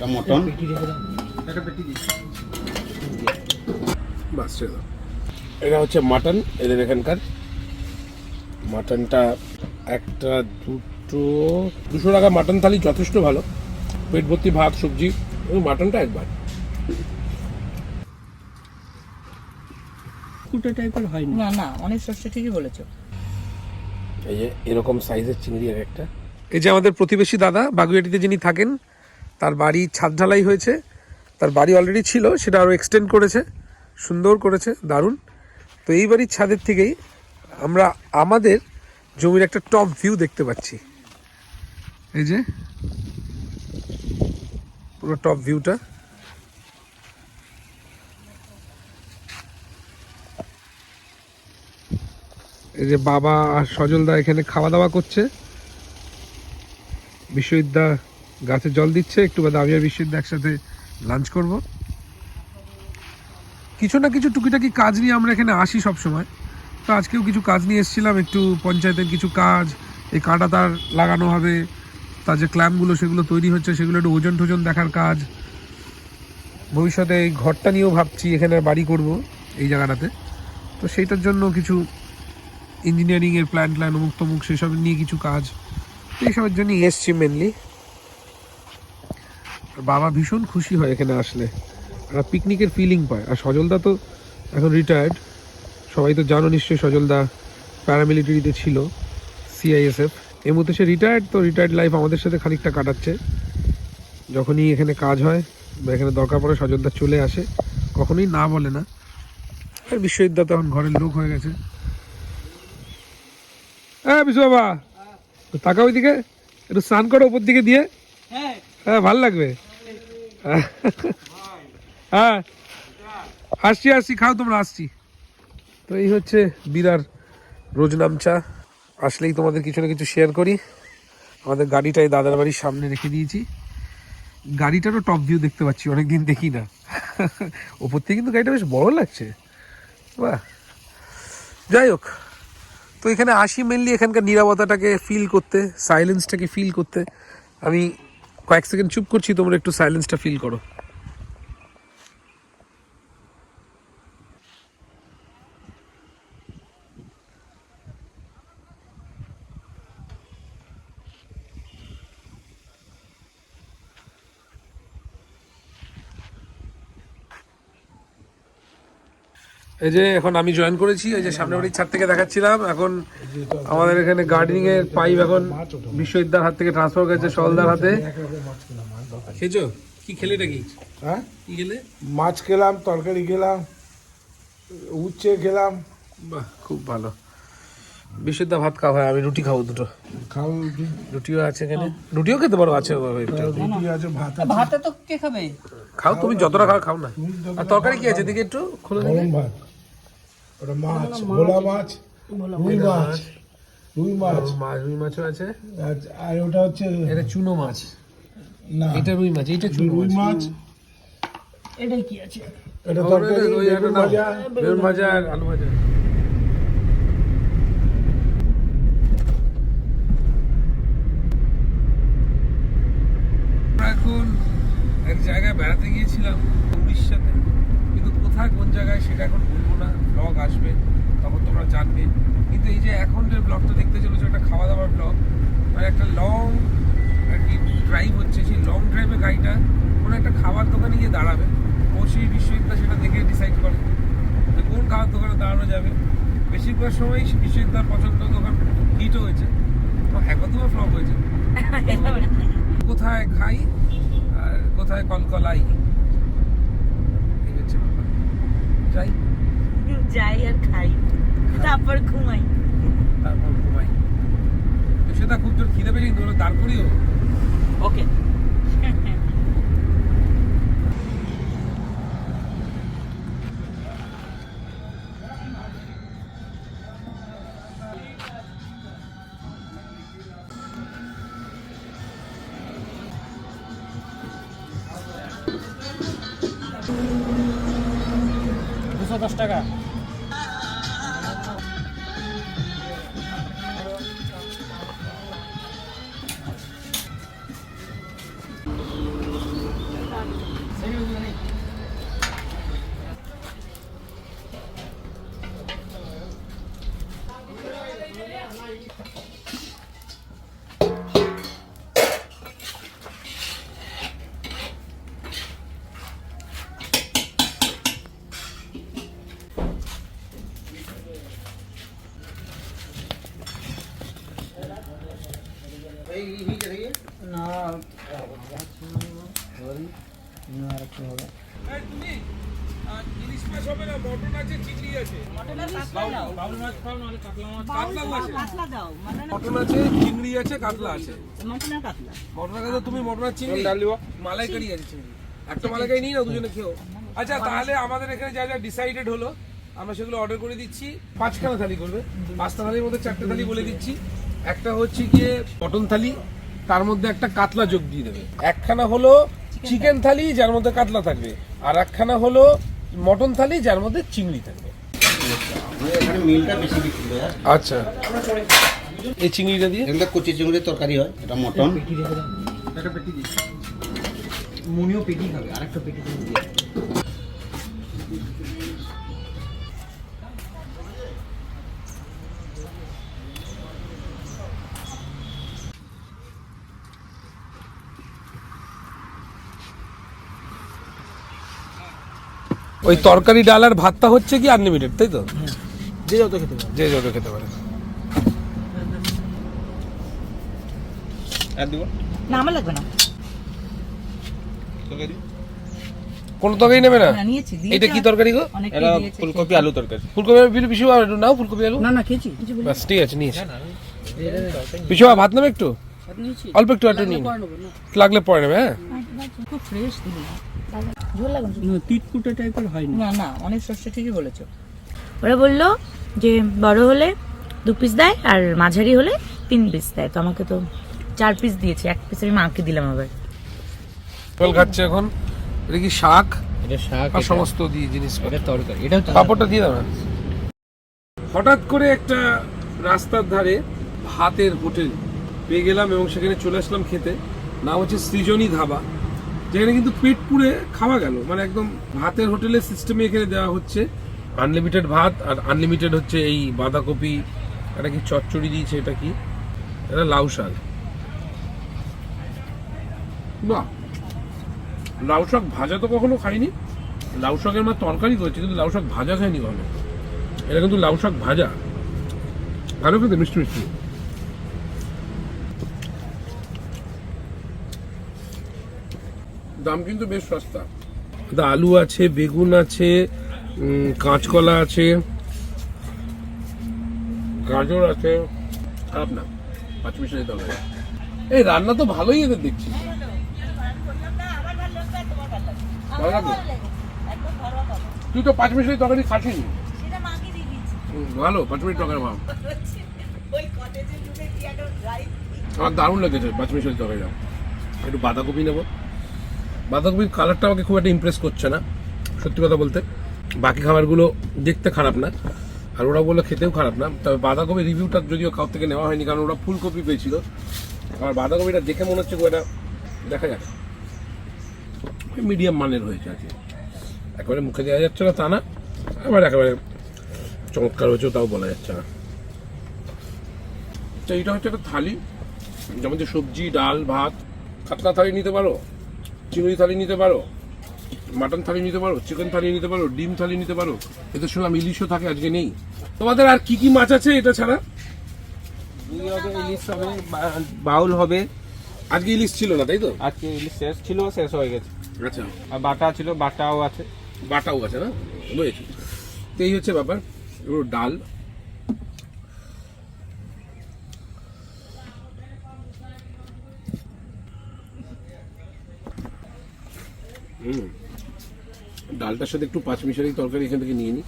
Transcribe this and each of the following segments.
এটা মটন বাস এটা হচ্ছে মাটন এদের এখানকার। মাটনটা একটা দুটো দুশো টাকা মাটন থালি যথেষ্ট ভালো। পেট ভর্তি ভাত সবজি এবং মাটনটা একবার। কুটো টাইপের হয়নি না। না অনেক সস্তা ঠিকই বলেছ। এই যে এরকম সাইজের চিংড়ি এক একটা। এই যে আমাদের প্রতিবেশী দাদা বাগুইয়াটিতে যিনি থাকেন তার বাড়ি ছাদ ঢালাই হয়েছে। তার বাড়ি অলরেডি ছিল, সেটা আরও এক্সটেন্ড করেছে। সুন্দর করেছে, দারুণ। তো এই বাড়ির ছাদের থেকেই আমরা আমাদের জমির একটা টপ ভিউ দেখতে পাচ্ছি। এই যে, পুরো টপ ভিউটা এই যে বাবা আর সজলদা এখানে খাওয়া দাওয়া করছে। বিশ্ববিদ্যা গাছে জল দিচ্ছে, একটু বাদে আমি আর বিশ্ববিদ্যা একসাথে লাঞ্চ করব। কিছু না কিছু টুকিটাকি কাজ নিয়ে আমরা এখানে আসি সব সময়। তো আজকেও কিছু কাজ নিয়ে এসেছিলাম, একটু পঞ্চায়েতের কিছু কাজ, এই কাঁটা তার লাগানো হবে, তার যে ক্ল্যাম্পগুলো সেগুলো তৈরি হচ্ছে, সেগুলো একটু ওজন টোজন দেখার কাজ। ভবিষ্যতে এই ঘরটা নিয়েও ভাবছি, এখানে বাড়ি করব এই জায়গাটাতে। তো সেইটার জন্য কিছু ইঞ্জিনিয়ারিং এর প্ল্যান ট্ল্যান অমুক তমুক সেসব নিয়ে কিছু কাজ। এইসবের জন্যই এসছি মেনলি বাবা ভীষণ খুশি হয় এখানে আসলে। একটা পিকনিকের ফিলিং পায়। আর সজলদা তো এখন রিটায়ার্ড সবাই তো জানো নিশ্চয়ই সজলদা প্যারামিলিটারিতে ছিল সিআইএসএফ এই মুহূর্তে সে রিটায়ার্ড তো রিটায়ার্ড লাইফ আমাদের সাথে খানিকটা কাটাচ্ছে। যখনই এখানে কাজ হয় বা এখানে দরকার পড়ে সজলদা চলে আসে কখনোই না বলে না। আর বিশ্ববিদ্যা তো এখন ঘরের লোক হয়ে গেছে। হ্যাঁ বিশু বাবা। তো তাকাও ওইদিকে। একটু স্নান করো উপর দিকে দিয়ে। হ্যাঁ ভালো লাগবে। হ্যাঁ। আসছি আসছি, খাও তোমরা, আসছি। তো এই হচ্ছে বিরার রোজ নামচা আসলেই তোমাদের কিছু না কিছু শেয়ার করি। আমাদের গাড়িটাই দাদার বাড়ির সামনে রেখে দিয়েছি। গাড়িটারও টপ ভিউ দেখতে পাচ্ছি, অনেকদিন দেখি না। ওপর থেকে কিন্তু গাড়িটা বেশ বড় লাগছে। বাহ। যাই হোক, তো এখানে আসি মেনলি এখানকার নিরাপত্তাটাকে ফিল করতে সাইলেন্সটাকে ফিল করতে। আমি কয়েক সেকেন্ড চুপ করছি তোমরা একটু সাইলেন্সটা ফিল করো। এই যে এখন আমি জয়েন করেছি এই যে সামনে বাড়ির ছাদ থেকে দেখাচ্ছিলাম। এখন আমাদের এখানে গার্ডেনিং এর পাইপ এখন বিশ্ববিদ্যার হাত থেকে ট্রান্সফার করেছে সলদার হাতে। খেয়েছো? কি খেলে এটা কি হ্যাঁ? কি খেলে? মাছ খেলাম তরকারি খেলাম উচ্ছে খেলাম। বাহ খুব ভালো। বিশুদ্ধা ভাত খাওয়া হয় আমি রুটি খাব দুটো। খাও রুটিও আছে এখানে। রুটিও খেতে পারো আছে রুটি আছে ভাত আছে। ভাতে তো কে খাবে? খাও তুমি যতটা খাও খাও না। আর তরকারি কি আছে? এদিকে একটু খুলে। ভাত। ওটা মাছ ভোলা মাছ রুই মাছ। রুই মাছ। মাছ রুই মাছও আছে? আর- আর ওটা হচ্ছে এটা চুনো মাছ। না। এটা রুই মাছ এটা চুনো রুই মাছ। এটা এটাই কি আছে? এটা তরকারি ওই একটা বেগুন। ভাজা। বেগুন ভাজা। আর আলু ভাজা আমরা এখন এক জায়গায় বেড়াতে গিয়েছিলাম উড়িষ্যাতে কিন্তু কোথায় কোন জায়গায় সেটা এখন বলব না ব্লগ আসবে তখন তোমরা জানবে। কিন্তু এই যে এখন যে ব্লগটা দেখতে চলেছো একটা খাওয়া দাওয়ার ব্লগ মানে একটা লং আর কি ড্রাইভ হচ্ছে সেই লং ড্রাইভে গাড়িটা কোনো একটা খাবার দোকানে গিয়ে দাঁড়াবে। অবশ্যই বিশ্ববিদ্যালয় সেটা দেখে ডিসাইড করে যে কোন খাবার দোকানে দাঁড়ানো যাবে। বেশিরভাগ সময় বিশ্ববিদ্যালয়ের পছন্দ দোকান হিটও হয়েছে। একবার দুবার ফ্লপ হয়েছে। কোথায় খাই আর কোথায় কলকলাই এই হচ্ছে ব্যাপার। যাই। যাই আর খাই। তারপর ঘুমাই। তারপর ঘুমাই। তো সেটা খুব জোর খিদে পেয়েছি কিন্তু করিও ওকে। দুশো দশ টাকা। মটন আছে চিংড়ি আছে? কাতলা আছে। মালাইকারি আছে চিংড়ি। একটা মালাইকারি নিই দুজনে আচ্ছা তাহলে আমাদের এখানে যা যা ডিসাইডেড হলো আমরা সেগুলো অর্ডার করে দিচ্ছি। পাঁচখানা থালি করবে। পাঁচটা থালির মধ্যে চারটে থালি বলে দিচ্ছি। একটা হচ্ছে গিয়ে মটন থালি তার মধ্যে একটা কাতলা যোগ দিয়ে দেবে। একখানা হলো চিকেন থালি। যার মধ্যে কাতলা থাকবে আর একখানা হলো মটন থালি যার মধ্যে চিংড়ি থাকবে। হয়? আচ্ছা। এই চিংড়িটা দিয়ে? এগুলো কচি চিংড়ির তরকারি হয় এটা মটন। একটা পেটি দিই মুনিও পেটি খাবে আরেকটা পেটি দিয়ে। ওই তরকারি ডাল আর ভাতটা হচ্ছে কি আনলিমিটেড তাই তো? যে যত খেতে পারে। যে যত খেতে পারে। না আমার লাগবে না। তরকারি? কোন তরকারি নেবে না? এটা কি তরকারি গো? এটা ফুলকপি আলু তরকারি। ফুলকপি আলু পিছু একটু নাও ফুলকপি আলু। না না খেয়েছি। বাস ঠিক আছে নিয়েছি পিছু ভাত নেবে একটু? অল্প একটু একটু নিন লাগলে পরে নেবে হ্যাঁ? খুব ফ্রেশ দিলি। ঝোল লাগুন তিতকুটে টাইপের হয়নি না। না অনেক সস্তা ঠিকই বলেছ। ওরা বলল যে বড় হলে দু পিস দেয় আর মাঝারি হলে তিন পিস দেয়। তো আমাকে তো চার পিস দিয়েছে এক পিস আমি মাকে দিলাম আবার। ফল খাচ্ছে এখন। এটা কি শাক? এটা শাক আর সমস্ত দিয়ে জিনিস এটা তরকারি এটাও পাপড়টা দিয়ে দাও না। হঠাৎ করে একটা রাস্তার ধারে ভাতের হোটেল পেয়ে গেলাম এবং সেখানে চলে আসলাম খেতে। নাম হচ্ছে সৃজনী ধাবা। যেখানে কিন্তু পেট পুড়ে খাওয়া গেল। মানে একদম ভাতের হোটেলের সিস্টেমে এখানে দেওয়া হচ্ছে। আনলিমিটেড ভাত আর আনলিমিটেড হচ্ছে এই বাঁধাকপি, এটা কি চচ্চড়ি দিয়েছে এটা কি? এটা লাউ শাক। বাহ লাউ শাক ভাজা তো কখনো খাইনি। লাউ শাকের মা তরকারি করেছে, কিন্তু লাউ শাক ভাজা খাইনি কখনো। এটা কিন্তু লাউ শাক ভাজা। ভালো খেতে, মিষ্টি মিষ্টি। দাম কিন্তু বেশ সস্তা। দা আলু আছে বেগুন আছে কাঁচকলা আছে। গাজর আছে খারাপ না। পাঁচ মিশালি তরকারি এই রান্না তো ভালোই এদের দেখছি? তুই তো পাঁচ মিশালি তরকারি হুম, ভালো পাঁচ মিনিট তরকারি ভাব আমার দারুণ লেগেছে পাঁচ মিশালি তরকারিটা। একটু বাঁধাকপি নেব। বাঁধাকপির কালারটা আমাকে খুব একটা ইমপ্রেস করছে না, সত্যি কথা বলতে। বাকি খাবারগুলো দেখতে খারাপ না, আর ওরা বলল খেতেও খারাপ না। তবে বাঁধাকপি রিভিউটা যদিও কাউ থেকে নেওয়া হয়নি, কারণ ওরা ফুলকপি পেয়েছিল। আর বাঁধাকপিটা দেখে মনে হচ্ছে একটা দেখা যাক। মিডিয়াম মানের হয়েছে আর কি একেবারে মুখে দেওয়া যাচ্ছে না তা না, আবার একেবারে চমৎকার হয়েছে তাও বলা যাচ্ছে না। তো এইটা হচ্ছে একটা থালি, যেমন যে সবজি, ডাল, ভাত, কাতলা থালি নিতে পারো? চিংড়ি থালি নিতে পারো মাটন থালি নিতে পারো চিকেন থালি নিতে পারো ডিম থালি নিতে পারো এদের সঙ্গে ইলিশও থাকে আজকে নেই। তোমাদের আর কি কি মাছ আছে এটা ছাড়া? ইলিশ হবে বাউল হবে। আজকে ইলিশ ছিল না তাই তো? আজকে ইলিশ শেষ ছিল শেষ হয়ে গেছে। আচ্ছা। আর বাটা ছিল বাটাও আছে। বাটাও আছে না? বুঝেছি। তো এই হচ্ছে ব্যাপার। এগুলো ডাল হুম। ডালটার সাথে একটু পাঁচ মিশালি তরকারি এখান থেকে নিয়ে নিই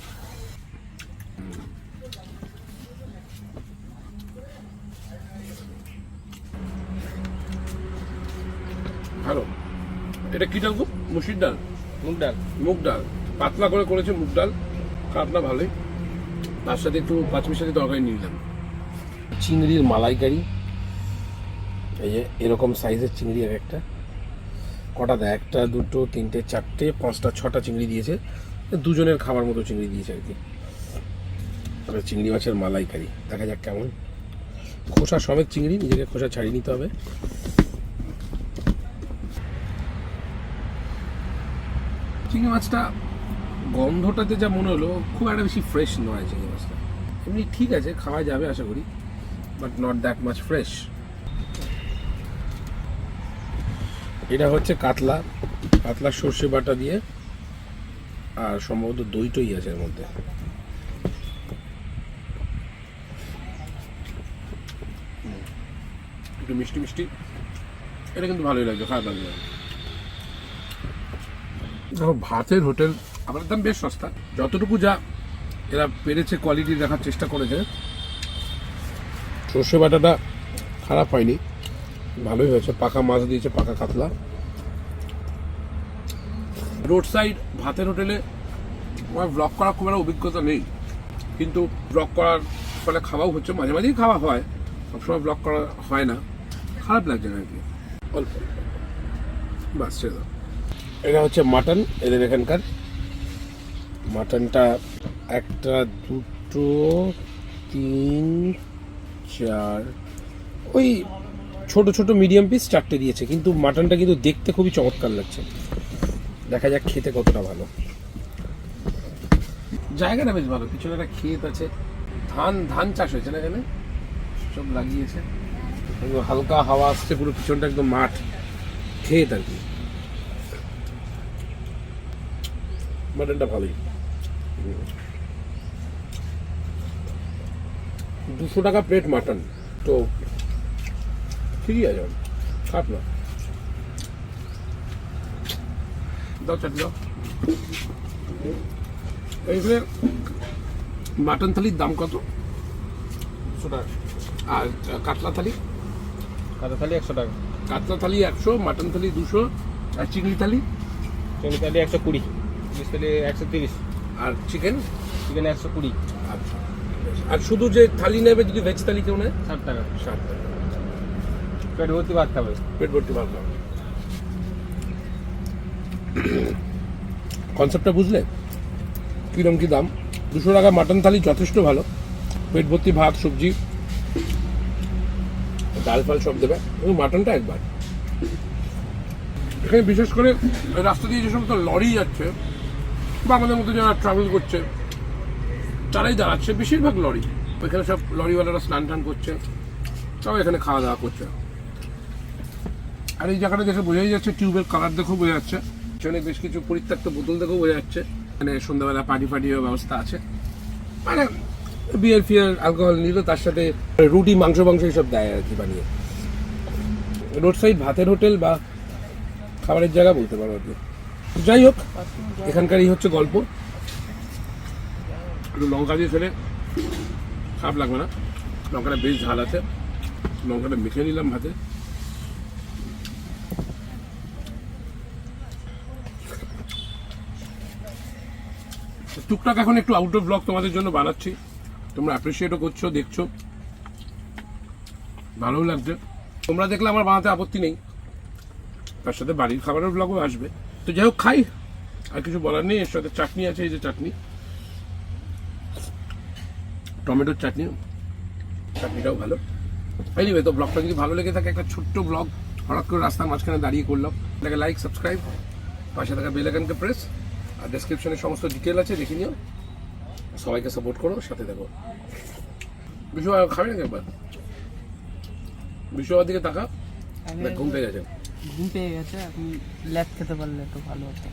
ভালো। এটা কি ডাল গো? মুসির ডাল? মুগ ডাল। মুগ ডাল। পাতলা করে করেছে মুগ ডাল। খারাপ ভালোই। তার সাথে একটু পাঁচমিশালি তরকারি নিয়ে নিলাম। চিংড়ির মালাইকারি। এই যে এরকম সাইজের চিংড়ি এক একটা। কটা দেয়? একটা, দুটো, তিনটে, চারটে, পাঁচটা, ছটা চিংড়ি দিয়েছে। দুজনের খাবার মতো চিংড়ি দিয়েছে আর কি। চিংড়ি মাছের মালাইকারি। দেখা যাক কেমন। খোসা সমেত চিংড়ি, নিজেকে খোসা ছাড়িয়ে নিতে হবে। চিংড়ি মাছটা গন্ধটাতে যা মনে হলো, খুব একটা বেশি ফ্রেশ নয় চিংড়ি মাছটা। এমনি ঠিক আছে, খাওয়া যাবে আশা করি বাট নট দ্যাট মাছ ফ্রেশ এটা হচ্ছে কাতলা কাতলা সর্ষে বাটা দিয়ে আর সম্ভবত দই টই আছে এর মধ্যে। একটু মিষ্টি মিষ্টি। এটা কিন্তু ভালোই লাগছে খারাপ লাগছে না। দেখো ভাতের হোটেল আমার দাম বেশ সস্তা। যতটুকু যা এরা পেরেছে কোয়ালিটি দেখার চেষ্টা করেছে। সর্ষে বাটাটা খারাপ হয়নি। ভালোই হয়েছে। পাকা মাছ দিয়েছে, পাকা কাতলা। রোড সাইড ভাতের হোটেলে আমার ব্লগ করার খুব একটা অভিজ্ঞতা নেই। কিন্তু ব্লগ করার ফলে খাওয়াও হচ্ছে, মাঝে মাঝেই খাওয়া হয়। সবসময় ব্লগ করা হয় না। খারাপ লাগছে না আর কি। অল্প। বাস এটা হচ্ছে মাটন এদের এখানকার। মাটনটা একটা, দুটো, তিন, চার। ওই ছোট ছোট মিডিয়াম পিস চারটে দিয়েছে, কিন্তু মাটনটা কিন্তু দেখতে খুবই চমৎকার লাগছে। দেখা যাক খেতে কতটা ভালো। জায়গাটা বেশ ভালো, পিছনে একটা ক্ষেত আছে। ধান ধান চাষ হয়েছে না এখানে? সব লাগিয়েছে। হালকা হাওয়া আসছে, পুরো পিছনটা একদম মাঠ। ক্ষেত আর কি। মাটনটা ভালোই। দুশো টাকা প্লেট মাটন তো ঠিকই আছে। খারাপ না। এইখানে মাটন থালির দাম কত? একশো টাকা। আর কাতলা থালি? কাঁচা থালি একশো টাকা। কাতলা থালি একশো মাটন থালি দুশো আর চিংড়ি থালি? চিংড়ি থালি একশো কুড়ি ইলিশ থালি একশো তিরিশ। আর চিকেন? চিকেন একশো কুড়ি। আচ্ছা। আর শুধু যে থালি নেবে যদি ভেজ থালি কেউ নেয়? ষাট টাকা। ষাট টাকা। পেট ভর্তি ভাত খাবে? পেট ভর্তি ভালো কনসেপ্টটা বুঝলে? কিরম কি দাম? দুশো টাকা মাটন থালি যথেষ্ট ভালো। পেট ভর্তি ভাত, সবজি। ডাল ফাল সব দেবে। এবং মাটনটা একবার। এখানে বিশেষ করে রাস্তা দিয়ে যে সমস্ত লরি যাচ্ছে, বা আমাদের মতো যারা ট্রাভেল করছে, তারাই দাঁড়াচ্ছে। বেশিরভাগ লরি। এখানে সব লরিওয়ালারা স্নান টান করছে। তাও এখানে খাওয়া দাওয়া করছে। আর এই জায়গাটা দেখে বোঝাই যাচ্ছে টিউবের কালার দেখেও বোঝা যাচ্ছে। পিছনে বেশ কিছু পরিত্যক্ত বোতল দেখেও বোঝা যাচ্ছে। মানে সন্ধ্যাবেলা পার্টি ফাটির ব্যবস্থা আছে। মানে বিয়ার ফিয়ার অ্যালকোহল নিল, তার সাথে রুটি, মাংস মাংস এইসব দেয় আর কি বানিয়ে। রোড সাইড ভাতের হোটেল বা খাবারের জায়গা বলতে পারো আর কি। যাই হোক, এখানকারই হচ্ছে গল্প। একটু লঙ্কা দিয়ে ফেলে খারাপ লাগবে না। লঙ্কাটা বেশ ঝাল আছে। লঙ্কাটা মেখে নিলাম ভাতে। টুকটাক এখন একটু আউটডোর ব্লগ তোমাদের জন্য বানাচ্ছি। তোমরা অ্যাপ্রিসিয়েটও করছ, দেখছ। ভালোও লাগছে। তোমরা দেখলে আমার বানাতে আপত্তি নেই। তার সাথে বাড়ির খাবারের ব্লগও আসবে। তো যাই হোক, খাই। আর কিছু বলার নেই, এর সাথে চাটনি আছে, এই যে চাটনি। টমেটোর চাটনি। চাটনিটাও ভালো। এনিওয়ে তো ব্লগটা যদি ভালো লেগে থাকে, একটা ছোট্ট ব্লগ হঠাৎ করে রাস্তার মাঝখানে দাঁড়িয়ে করলাম। এটাকে লাইক সাবস্ক্রাইব পাশে থাকা বেল আইকনকে প্রেস আর ডেসক্রিপশনে সমস্ত ডিটেল আছে দেখে নিও। সবাইকে সাপোর্ট করো সাথে দেখো। বিশু খাবি খাবে নাকি একবার? বিশু দিকে তাকা ঘুম পেয়ে গেছে। ঘুম পেয়ে গেছে আপনি ল্যাব খেতে পারলে তো ভালো হতো।